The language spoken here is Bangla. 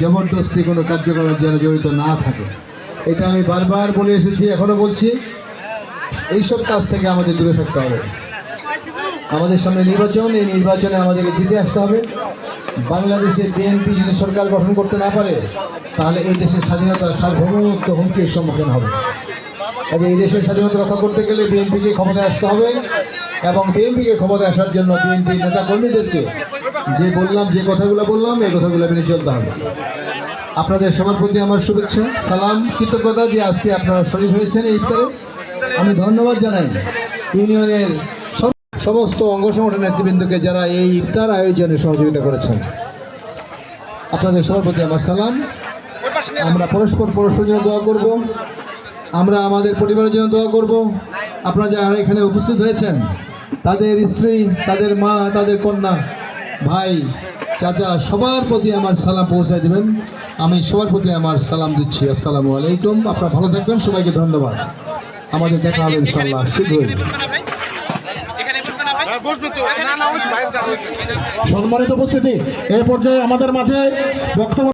জবরদস্তি কোনো কার্যক্রমের যেন জড়িত না থাকে। এটা আমি বারবার বলে এসেছি, এখনও বলছি। এইসব কাজ থেকে আমাদের দূরে থাকতে হবে। আমাদের সামনে নির্বাচন, এই নির্বাচনে আমাদেরকে জিতে আসতে হবে। বাংলাদেশে বিএনপি যদি সরকার গঠন করতে না পারে, তাহলে এই দেশের স্বাধীনতা সার্বভৌমত্ব হুমকির সম্মুখীন হবে। কাজে এই দেশের স্বাধীনতা রক্ষা করতে গেলে বিএনপিকে ক্ষমতায় আসতে হবে এবং বিএনপিকে ক্ষমতায় আসার জন্য বিএনপি নেতা কর্মীদেরকে যে বললাম, যে কথাগুলো বললাম, এই কথাগুলো মেনে চলতে হবে। আপনাদের সবার প্রতি আমার শুভেচ্ছা, সালাম, কৃতজ্ঞতা যে আজকে আপনারা শরীর হয়েছেন এই ইফতারে। আমি ধন্যবাদ জানাই ইউনিয়নের সমস্ত অঙ্গ সংগঠন নেতৃবৃন্দকে যারা এই ইফতার আয়োজনে সহযোগিতা করেছেন। আপনাদের সবার প্রতি আমার সালাম। আমরা পরস্পর পরস্পর জন্য দোয়া করব। আমরা আমাদের পরিবারের জন্য দোয়া করব। আপনারা যারা এখানে উপস্থিত হয়েছেন, তাদের স্ত্রী, তাদের মা, তাদের কন্যা ভাই, চাচা, সবার প্রতি আমার সালাম পৌঁছে দেবেন। আমি সবার প্রতি আমার সালাম দিচ্ছি। আসসালামু আলাইকুম। আপনারা ভালো থাকবেন। সবাইকে ধন্যবাদ। আমাদের দেখা হবে ইনশাল্লাহ শীঘ্রই। সম্মানিত উপস্থিতি, এ পর্যায়ে আমাদের মাঝে বক্তব্য